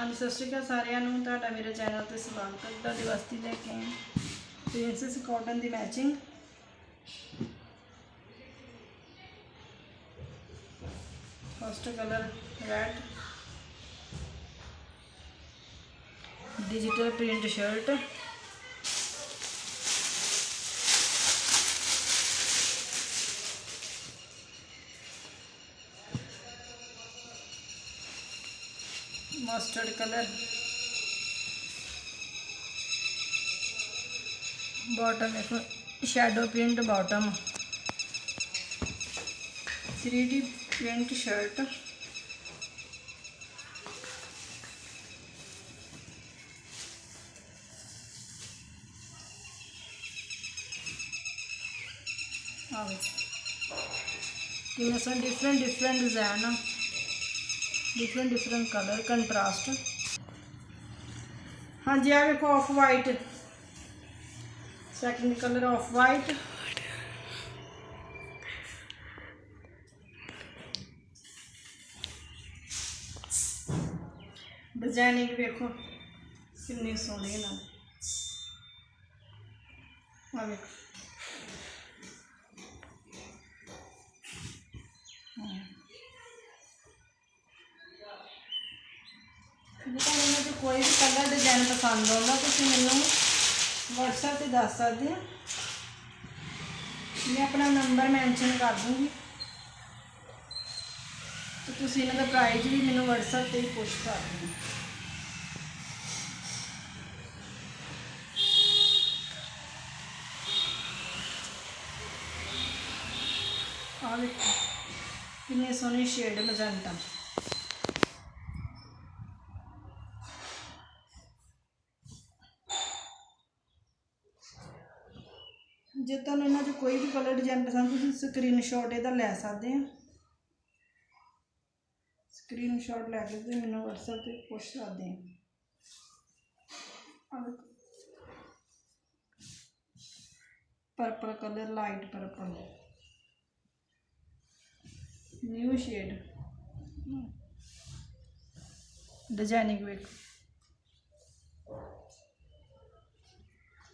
ਹਾਂਜੀ ਸਤਿ ਸ਼੍ਰੀ ਅਕਾਲ ਸਾਰਿਆਂ ਨੂੰ, ਤੁਹਾਡਾ ਮੇਰੇ ਚੈਨਲ ਤੇ ਸਵਾਗਤ ਹੈ, ਤੁਹਾਡੀ ਵਾਸਤੇ ਲੈ ਕੇ ਆਏ princess cotton the matching first colour red digital print shirt mustard color bottom ekho shadow print bottom 3d print shirt All right. These are some different, different designs. Different different colour contrast ਹਾਂਜੀ ਆ ਵੇਖੋ off white second colour off white designing ਵੇਖੋ, ਕਿੰਨੀ ਸੋਹਣੀ ਨਾ। ਆ ਵੇਖੋ ਹਾਂ ਜੇ ਤੁਹਾਨੂੰ ਇਹਨਾਂ ਚੋਂ ਕੋਈ ਵੀ ਕਲਰ ਡਿਜ਼ਾਈਨ ਪਸੰਦ ਆਉਂਦਾ, ਤੁਸੀਂ ਮੈਨੂੰ WhatsApp ਤੇ ਦੱਸ ਸਕਦੇ ਹੋ ਮੈਂ ਆਪਣਾ ਨੰਬਰ ਮੈਂਸ਼ਨ ਕਰ ਦੂੰਗੀ। ਤੇ ਤੁਸੀਂ ਇਹਨਾਂ ਦਾ ਪ੍ਰਾਈਸ ਵੀ ਮੈਨੂੰ WhatsApp ਤੇ ਹੀ ਪੁੱਛ ਸਕਦੇ ਹੋ। ਆਹ ਵੇਖੋ ਕਿੰਨੀ ਸੋਹਣੀ ਸ਼ੇਡ ਮਜੰਟਾ ਜੇ ਤੁਹਾਨੂੰ ਇਹਨਾਂ 'ਚ ਕੋਈ ਵੀ ਕਲਰ ਡਿਜ਼ਾਈਨ ਪਸੰਦ, ਤੁਸੀਂ ਸਕਰੀਨਸ਼ਾਟ ਇਹਦਾ ਲੈ ਸਕਦੇ ਆ। ਸਕਰੀਨਸ਼ਾਟ ਲੈ ਕੇ ਤੁਸੀਂ ਮੈਨੂੰ WhatsApp ਤੇ ਪੁੱਛ ਸਕਦੇ ਆ। Purple colour light purple new shade designing ਵੇਖੋ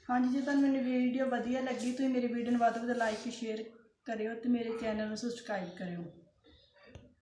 ਹਾਂਜੀ, ਜੇ ਤੁਹਾਨੂੰ ਮੇਰੀ ਵੀਡੀਓ ਵਧੀਆ ਲੱਗੀ, ਤੁਸੀਂ ਮੇਰੀ ਵੀਡੀਓ ਨੂੰ ਵੱਧ ਤੋਂ ਵੱਧ ਲਾਈਕ ਸ਼ੇਅਰ ਕਰਿਓ ਤੇ ਮੇਰੇ ਚੈਨਲ ਨੂੰ ਸਬਸਕ੍ਰਾਈਬ ਕਰਿਓ।